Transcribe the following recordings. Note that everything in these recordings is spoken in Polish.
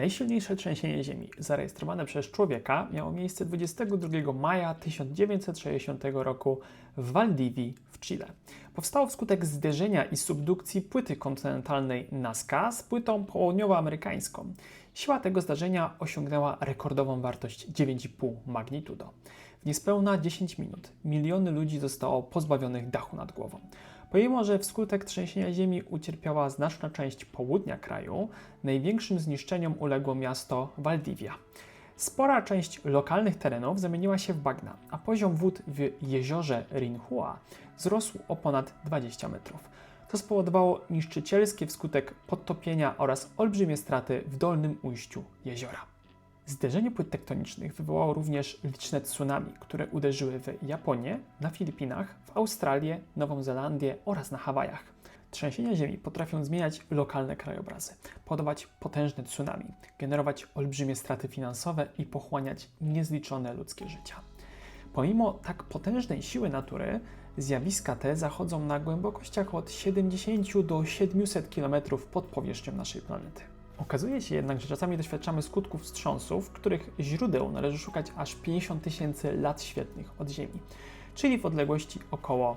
Najsilniejsze trzęsienie Ziemi zarejestrowane przez człowieka miało miejsce 22 maja 1960 roku w Waldivi w Chile. Powstało wskutek zderzenia i subdukcji płyty kontynentalnej Nazca z płytą południowoamerykańską. Siła tego zdarzenia osiągnęła rekordową wartość 9,5 magnitudo. W niespełna 10 minut miliony ludzi zostało pozbawionych dachu nad głową. Pomimo, że wskutek trzęsienia ziemi ucierpiała znaczna część południa kraju, największym zniszczeniom uległo miasto Valdivia. Spora część lokalnych terenów zamieniła się w bagna, a poziom wód w jeziorze Rinhua wzrósł o ponad 20 metrów. To spowodowało niszczycielskie wskutek podtopienia oraz olbrzymie straty w dolnym ujściu jeziora. Zderzenie płyt tektonicznych wywołało również liczne tsunami, które uderzyły w Japonię, na Filipinach, w Australię, Nową Zelandię oraz na Hawajach. Trzęsienia ziemi potrafią zmieniać lokalne krajobrazy, powodować potężne tsunami, generować olbrzymie straty finansowe i pochłaniać niezliczone ludzkie życia. Pomimo tak potężnej siły natury, zjawiska te zachodzą na głębokościach od 70 do 700 km pod powierzchnią naszej planety. Okazuje się jednak, że czasami doświadczamy skutków wstrząsów, których źródeł należy szukać aż 50 tysięcy lat świetlnych od Ziemi, czyli w odległości około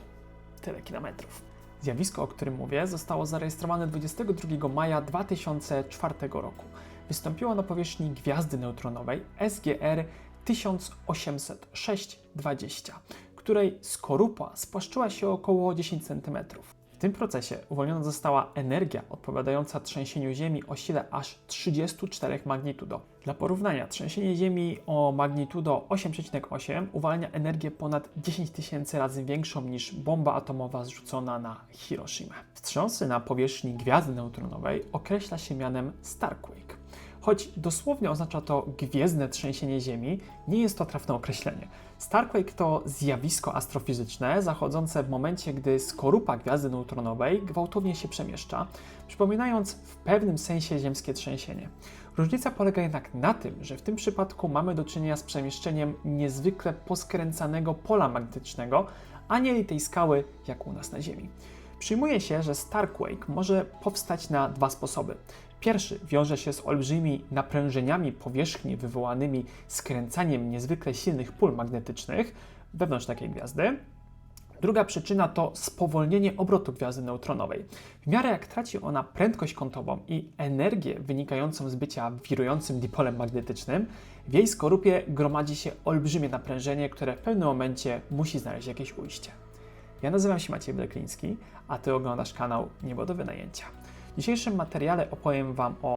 tyle kilometrów. Zjawisko, o którym mówię, zostało zarejestrowane 22 maja 2004 roku. Wystąpiło na powierzchni gwiazdy neutronowej SGR 1880620, której skorupa spłaszczyła się około 10 cm. Tym procesie uwolniona została energia odpowiadająca trzęsieniu Ziemi o sile aż 34 magnitudo. Dla porównania, trzęsienie Ziemi o magnitudo 8,8 uwalnia energię ponad 10 tysięcy razy większą niż bomba atomowa zrzucona na Hiroshima. Wstrząsy na powierzchni gwiazdy neutronowej określa się mianem Starquake. Choć dosłownie oznacza to gwiezdne trzęsienie Ziemi, nie jest to trafne określenie. Starquake to zjawisko astrofizyczne zachodzące w momencie, gdy skorupa gwiazdy neutronowej gwałtownie się przemieszcza, przypominając w pewnym sensie ziemskie trzęsienie. Różnica polega jednak na tym, że w tym przypadku mamy do czynienia z przemieszczeniem niezwykle poskręcanego pola magnetycznego, a nie tej skały jak u nas na Ziemi. Przyjmuje się, że Starquake może powstać na dwa sposoby. Pierwszy wiąże się z olbrzymimi naprężeniami powierzchni wywołanymi skręcaniem niezwykle silnych pól magnetycznych wewnątrz takiej gwiazdy. Druga przyczyna to spowolnienie obrotu gwiazdy neutronowej. W miarę jak traci ona prędkość kątową i energię wynikającą z bycia wirującym dipolem magnetycznym, w jej skorupie gromadzi się olbrzymie naprężenie, które w pewnym momencie musi znaleźć jakieś ujście. Ja nazywam się Maciej Blekliński, a Ty oglądasz kanał Niebo do Wynajęcia. W dzisiejszym materiale opowiem Wam o